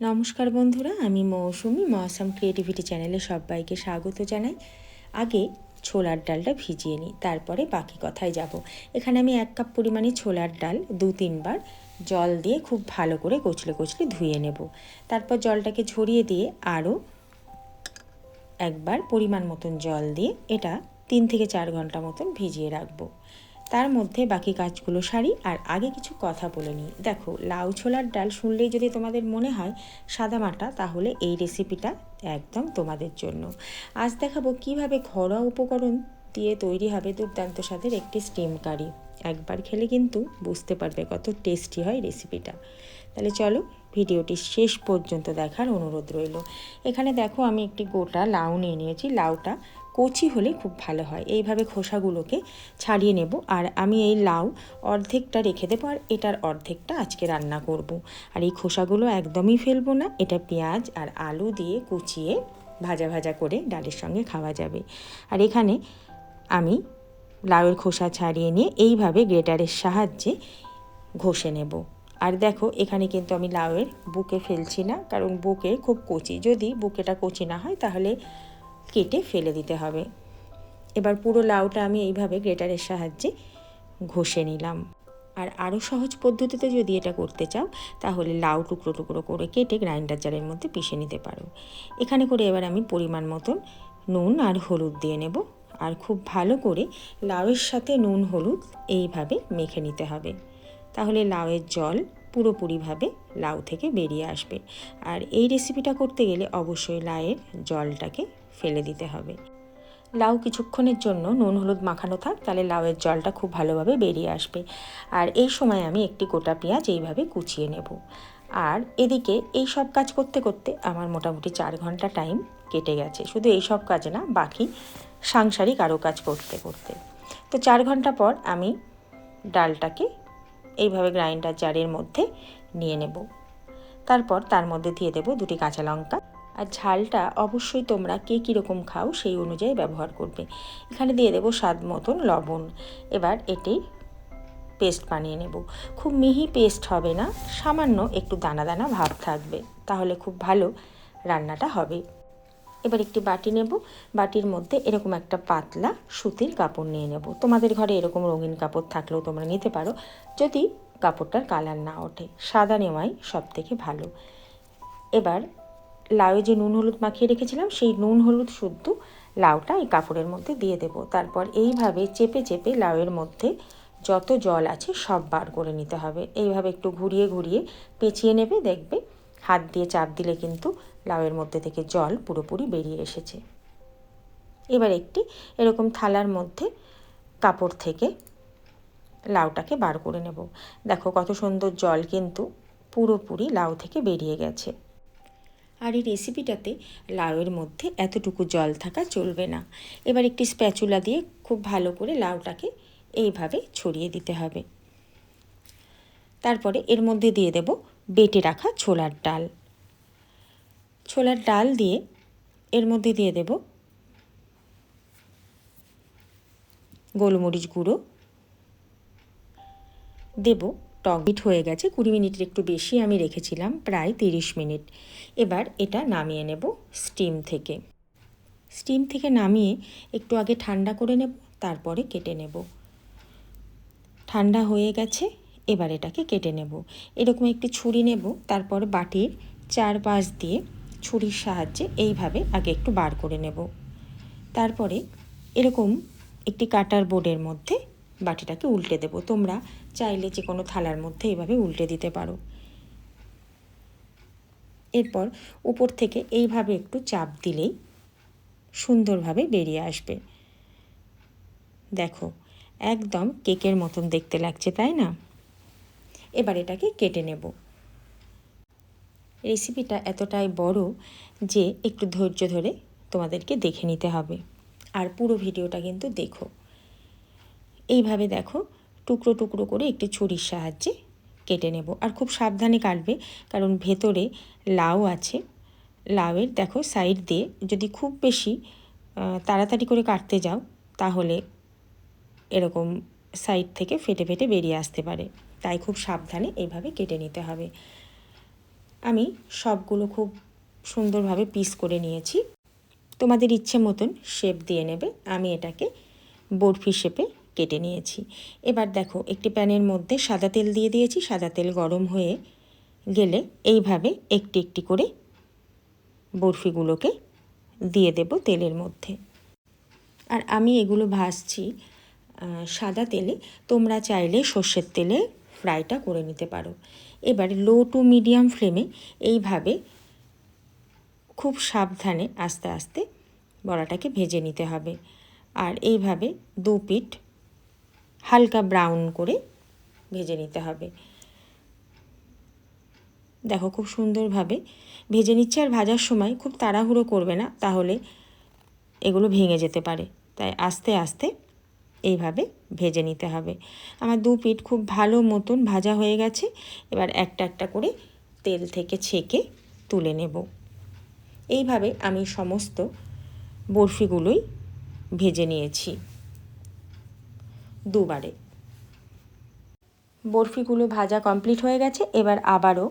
নমস্কার বন্ধুরা, আমি মৌসুমি মৌসাম ক্রিয়েটিভিটি চ্যানেলে সবাইকে স্বাগত জানাই। আগে ছোলার ডালটা ভিজিয়ে নিই, তারপরে বাকি কথায় যাব। এখানে আমি এক কাপ পরিমাণে ছোলার ডাল দু তিনবার জল দিয়ে খুব ভালো করে কচলে কচলে ধুয়ে নেব। তারপর জলটাকে ঝরিয়ে দিয়ে আরও একবার পরিমাণ মতন জল দিয়ে এটা তিন থেকে চার ঘণ্টা মতন ভিজিয়ে রাখব। তার মধ্যে বাকি কাজগুলো সারি আর আগে কিছু কথা বলে নিই। দেখো, লাউ ছোলার ডাল শুনলেই যদি তোমাদের মনে হয় সাদা মাটা তাহলে এই রেসিপিটা একদম তোমাদের জন্য। আজ দেখাবো কীভাবে ঘরোয়া উপকরণ দিয়ে তৈরি হবে দুর্দান্ত স্বাদের একটি স্টিম কারি একবার খেলে কিন্তু বুঝতে পারবে কত টেস্টি হয় রেসিপিটা তাহলে চলো ভিডিওটি শেষ পর্যন্ত দেখার অনুরোধ রইল। এখানে দেখো আমি একটি গোটা লাউ নিয়ে নিয়েছি। লাউটা কচি হলে খুব ভালো হয়। এইভাবে খোসাগুলোকে ছাড়িয়ে নেব। আর আমি এই লাউ অর্ধেকটা রেখে দেবো আর এটার অর্ধেকটা আজকে রান্না করব। আর এই খোসাগুলো একদমই ফেলব না। এটা পেঁয়াজ আর আলু দিয়ে কুচিয়ে ভাজা ভাজা করে ডালের সঙ্গে খাওয়া যাবে। আর এখানে আমি লাউয়ের খোসা ছাড়িয়ে নিয়ে এইভাবে গ্রেটারের সাহায্যে ঘষে নেব। আর দেখো, এখানে কিন্তু আমি লাউয়ের বুকে ফেলছি না, কারণ বুকে খুব কচি। যদি বুকেটা কচি না হয়, তাহলে কেটে ফেলে দিতে হবে। এবার পুরো লাউটা আমি এইভাবে গ্রেটারের সাহায্যে ঘষে নিলাম। আর আরও সহজ পদ্ধতিতে যদি এটা করতে চাও, তাহলে লাউ টুকরো টুকরো করে কেটে গ্রাইন্ডার জারের মধ্যে পিষে নিতে পারো। এখানে করে এবার আমি পরিমাণ মতন নুন আর হলুদ দিয়ে নেব। আর খুব ভালো করে লাউয়ের সাথে নুন হলুদ এইভাবে মেখে নিতে হবে। তাহলে লাউয়ের জল পুরোপুরিভাবে লাউ থেকে বেরিয়ে আসবে। আর এই রেসিপিটা করতে গেলে অবশ্যই লাউয়ের জলটাকে ফেলে দিতে হবে। লাউ কিছুক্ষণের জন্য নুন, হলুদ মাখানো থাক, তাহলে লাউয়ের জলটা খুব ভালোভাবে বেরিয়ে আসবে। আর এই সময় আমি একটি গোটা পেঁয়াজ এইভাবে কুচিয়ে নেব। আর এদিকে এই সব কাজ করতে করতে আমার মোটামুটি চার ঘণ্টা টাইম কেটে গেছে। শুধু এই সব কাজ না, বাকি সাংসারিক আরও কাজ করতে করতে। তো চার ঘণ্টা পর আমি ডালটাকে এইভাবে গ্রাইন্ডার জারের মধ্যে নিয়ে নেব। তারপর তার মধ্যে দিয়ে দেবো দুটি কাঁচা লঙ্কা। আর ঝালটা অবশ্যই তোমরা কে কীরকম খাও সেই অনুযায়ী ব্যবহার করবে। এখানে দিয়ে দেবো স্বাদ মতন লবণ। এবার এটি পেস্ট বানিয়ে নেব। খুব মিহি পেস্ট হবে না, সামান্য একটু দানা দানা ভাব থাকবে, তাহলে খুব ভালো রান্নাটা হবে। এবার একটি বাটি নেব। বাটির মধ্যে এরকম একটা পাতলা সুতির কাপড় নিয়ে নেব। তোমাদের ঘরে এরকম রঙিন কাপড় থাকলেও তোমরা নিতে পারো, যদি কাপড়টার কালার না ওঠে। সাদা নেওয়াই সব থেকে ভালো। এবার লাউয়ে যে নুন হলুদ মাখিয়ে রেখেছিলাম, সেই নুন হলুদ শুদ্ধ লাউটা এই কাপড়ের মধ্যে দিয়ে দেব। তারপর এইভাবে চেপে চেপে লাউয়ের মধ্যে যত জল আছে সব বার করে নিতে হবে। এইভাবে একটু ঘুরিয়ে ঘুরিয়ে পেঁচিয়ে নেবে, দেখবে হাত দিয়ে চাপ দিলে কিন্তু লাউয়ের মধ্যে থেকে জল পুরোপুরি বেরিয়ে এসেছে। এবার একটি এরকম থালার মধ্যে কাপড় থেকে লাউটাকে বার করে নেব। দেখো কত সুন্দর জল কিন্তু পুরোপুরি লাউ থেকে বেরিয়ে গেছে। আর এই রেসিপিটাতে লাউয়ের মধ্যে এতটুকু জল থাকা চলবে না। এবার একটি স্প্যাচুলা দিয়ে খুব ভালো করে লাউটাকে এইভাবে ছড়িয়ে দিতে হবে। তারপরে এর মধ্যে দিয়ে দেব বেটে রাখা ছোলার ডাল। ছোলার ডাল দিয়ে এর মধ্যে দিয়ে দেব গোলমরিচ গুঁড়ো। দেব টক বিট হয়ে গেছে, কুড়ি মিনিটের একটু বেশি আমি রেখেছিলাম, প্রায় তিরিশ মিনিট। এবার এটা নামিয়ে নেব স্টিম থেকে। স্টিম থেকে নামিয়ে একটু আগে ঠান্ডা করে নেব, তারপরে কেটে নেব। ঠান্ডা হয়ে গেছে, এবার এটাকে কেটে নেব। এরকম একটি ছুরি নেব, তারপর বাটির চার পাশ দিয়ে ছুরির সাহায্যে এইভাবে আগে একটু বার করে নেব। তারপরে এরকম একটি কাটার বোর্ডের মধ্যে বাটিটাকে উল্টে দেব। তোমরা চাইলে যে কোনো থালার মধ্যে এভাবে উল্টে দিতে পারো। এরপর উপর থেকে এইভাবে একটু চাপ দিলেই সুন্দরভাবে বেরিয়ে আসবে। দেখো, একদম কেকের মতন দেখতে লাগছে, তাই না? এবার এটাকে কেটে নেব। রেসিপিটা এতটাই বড় যে একটু ধৈর্য ধরে তোমাদেরকে দেখে নিতে হবে। আর পুরো ভিডিওটা কিন্তু দেখো। এইভাবে দেখো টুকরো টুকরো করে একটি ছুরির সাহায্যে কেটে নেব। আর খুব সাবধানে কাটবে, কারণ ভেতরে লাউ আছে। লাউয়ের দেখো সাইড দিয়ে যদি খুব বেশি তাড়াতাড়ি করে কাটতে যাও, তাহলে এরকম সাইড থেকে ফেটে ফেটে বেরিয়ে আসতে পারে। তাই খুব সাবধানে এইভাবে কেটে নিতে হবে। আমি সবগুলো খুব সুন্দরভাবে পিস করে নিয়েছি। তোমাদের ইচ্ছে মতন শেপ দিয়ে নেবে। আমি এটাকে বরফি শেপে কেটে নিয়েছি। এবার দেখো, একটি প্যানের মধ্যে সাদা তেল দিয়ে দিয়েছি। সাদা তেল গরম হয়ে গেলে এইভাবে একটি একটি করে বরফিগুলোকে দিয়ে দেব তেলের মধ্যে। আর আমি এগুলো ভাজছি সাদা তেলে। তোমরা চাইলে সর্ষের তেলে ফ্রাইটা করে নিতে পারো। এবার লো টু মিডিয়াম ফ্লেমে এইভাবে খুব সাবধানে আস্তে আস্তে বড়াটাকে ভেজে নিতে হবে। আর এইভাবে দু পিঠ হালকা ব্রাউন করে ভেজে নিতে হবে। দেখো খুব সুন্দরভাবে ভেজে নিচ্ছে আর ভাজার সময় খুব তাড়াহুড়ো করবে না, তাহলে এগুলো ভেঙে যেতে পারে। তাই আস্তে আস্তে এইভাবে ভেজে নিতে হবে। আমার দু পিঠ খুব ভালো মতন ভাজা হয়ে গেছে, এবার একটা একটা করে তেল থেকে ছেঁকে তুলে নেব। এইভাবে আমি সমস্ত বরফিগুলোই ভেজে নিয়েছি। দুবারে। বরফিগুলো ভাজা কমপ্লিট হয়ে গেছে, এবার আবারও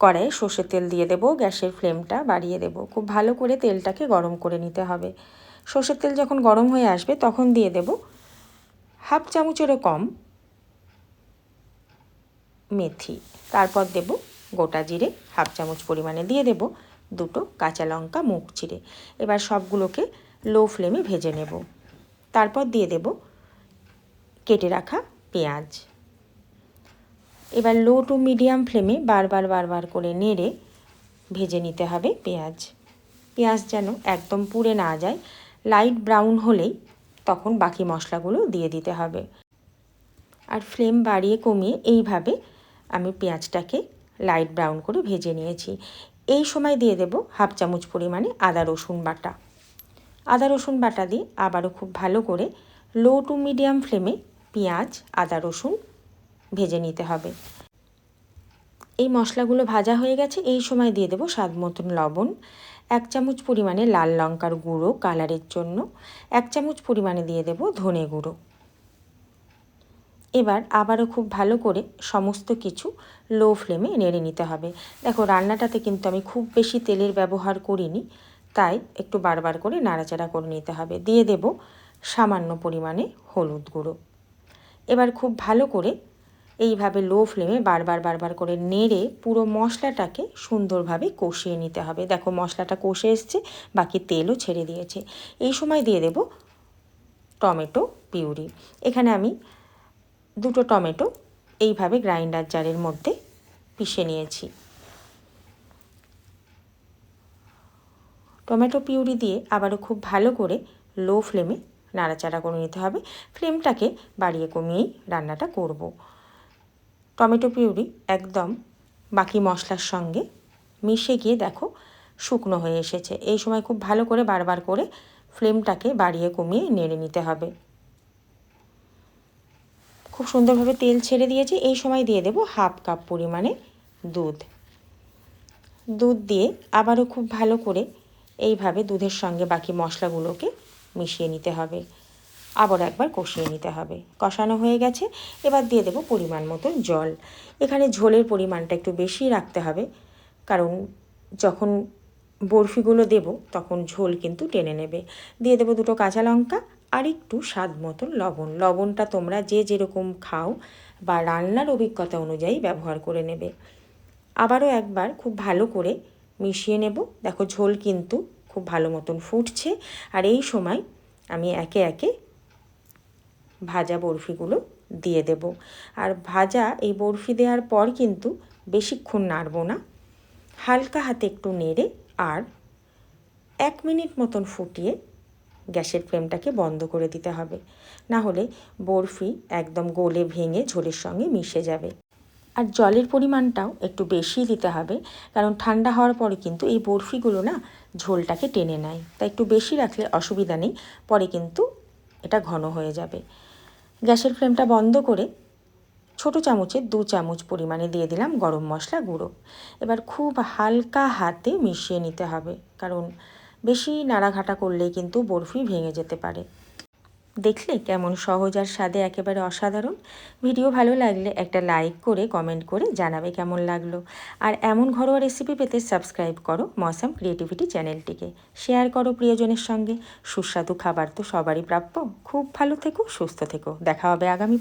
কড়াইয়ে সর্ষের তেল দিয়ে দেবো, গ্যাসের ফ্লেমটা বাড়িয়ে দেবো। খুব ভালো করে তেলটাকে গরম করে নিতে হবে। সর্ষের তেল যখন গরম হয়ে আসবে, তখন দিয়ে দেব হাফ চামচেরও কম মেথি। তারপর দেব গোটা জিরে, হাফ চামচ পরিমাণে দিয়ে দেব দুটো কাঁচা লঙ্কা, মুখ চিড়ে। এবার সবগুলোকে লো ফ্লেমে ভেজে নেব। তারপর দিয়ে দেব কেটে রাখা পেঁয়াজ। এবার লো টু মিডিয়াম ফ্লেমে বারবার বারবার করে নেড়ে ভেজে নিতে হবে পেঁয়াজ। পেঁয়াজ যেন একদম পুড়ে না যায় লাইট ব্রাউন হলেই তখন বাকি মশলাগুলো দিয়ে দিতে হবে। আর ফ্লেম বাড়িয়ে কমিয়ে এইভাবে আমি পেঁয়াজটাকে লাইট ব্রাউন করে ভেজে নিয়েছি। এই সময় দিয়ে দেব হাফ চামচ পরিমাণে আদা, রসুন বাটা। আদা, রসুন বাটা দিয়ে আবারও খুব ভালো করে লো টু মিডিয়াম ফ্লেমে পেঁয়াজ, আদা, রসুন ভেজে নিতে হবে। এই মশলাগুলো ভাজা হয়ে গেছে, এই সময় দিয়ে দেবো স্বাদ মতন লবণ, এক চামচ পরিমাণে লাল লঙ্কার গুঁড়ো কালারের জন্য, এক চামচ পরিমাণে দিয়ে দেব ধনে গুঁড়ো। এবার আবারও খুব ভালো করে সমস্ত কিছু লো ফ্লেমে নেড়ে নিতে হবে। দেখো, রান্নাটাতে কিন্তু আমি খুব বেশি তেলের ব্যবহার করিনি, তাই একটু বারবার করে নাড়াচাড়া করে নিতে হবে। দিয়ে দেব সামান্য পরিমাণে হলুদ গুঁড়ো। এবার খুব ভালো করে এইভাবে লো ফ্লেমে বারবার বারবার করে নেড়ে পুরো মশলাটাকে সুন্দরভাবে কষিয়ে নিতে হবে। দেখো মশলাটা কষে এসছে, বাকি তেলও ছেড়ে দিয়েছে। এই সময় দিয়ে দেব টমেটো পিউরি। এখানে আমি দুটো টমেটো এইভাবে গ্রাইন্ডার জারের মধ্যে পিষে নিয়েছি। টমেটো পিউরি দিয়ে আবারও খুব ভালো করে লো ফ্লেমে নাড়াচাড়া করে নিতে হবে। ফ্লেমটাকে বাড়িয়ে কমিয়েই রান্নাটা করব। টমেটো পিউরি একদম বাকি মশলার সঙ্গে মিশে গিয়ে দেখো শুকনো হয়ে এসেছে। এই সময় খুব ভালো করে বারবার করে ফ্লেমটাকে বাড়িয়ে কমিয়ে নেড়ে নিতে হবে। খুব সুন্দরভাবে তেল ছেড়ে দিয়েছি। এই সময় দিয়ে দেব হাফ কাপ পরিমাণে দুধ। দুধ দিয়ে আবারও খুব ভালো করে এইভাবে দুধের সঙ্গে বাকি মশলাগুলোকে মিশিয়ে নিতে হবে। আবার একবার কষিয়ে নিতে হবে। কষানো হয়ে গেছে। এবার দিয়ে দেবো পরিমাণ মতো জল। এখানে ঝোলের পরিমাণটা একটু বেশি রাখতে হবে। কারণ যখন বরফিগুলো দেব, তখন ঝোল কিন্তু টেনে নেবে। দিয়ে দেবো দুটো কাঁচা লঙ্কা আর একটু স্বাদ মতন লবণ। লবণটা তোমরা যে যেরকম খাও বা রান্নার অভিজ্ঞতা অনুযায়ী ব্যবহার করে নেবে। আবারও একবার খুব ভালো করে মিশিয়ে নেব। দেখো ঝোল কিন্তু খুব ভালো মতন ফুটছে। আর এই সময় আমি একে একে ভাজা বরফিগুলো দিয়ে দেব। আর ভাজা এই বরফি দেওয়ার পর কিন্তু বেশিক্ষণ নাড়ব না। হালকা হাতে একটু নেড়ে আর এক মিনিট মতন ফুটিয়ে গ্যাসের ফ্লেমটাকে বন্ধ করে দিতে হবে। না হলে বরফি একদম গলে ভেঙে ঝোলের সঙ্গে মিশে যাবে। আর জলের পরিমাণটাও একটু বেশি দিতে হবে, কারণ ঠান্ডা হওয়ার পরে কিন্তু এই বরফিগুলো না ঝোলটাকে টেনে নেয়। তাই একটু বেশি রাখলে অসুবিধা নেই, পরে কিন্তু এটা ঘন হয়ে যাবে। গ্যাসের ফ্লেমটা বন্ধ করে ছোট চামচে দু চামচ পরিমাণে দিয়ে দিলাম গরম মশলা গুঁড়ো। এবার খুব হালকা হাতে মিশিয়ে নিতে হবে, কারণ বেশি নাড়াঘাটা করলে কিন্তু বরফি ভেঙে যেতে পারে। দেখলে কেমন সহজ আর স্বাদে একেবারে অসাধারণ? ভিডিও ভালো লাগলে একটা লাইক করে কমেন্ট করে জানাবে কেমন লাগল। আর এমন ঘরোয়া রেসিপি পেতে সাবস্ক্রাইব করো মসাম ক্রিয়েটিভিটি চ্যানেলটিকে। শেয়ার করো প্রিয়জনের সঙ্গে। সুস্বাদু খাবার তো সবারই প্রাপ্য। খুব ভালো থেকো, সুস্থ থেকো। দেখা হবে আগামী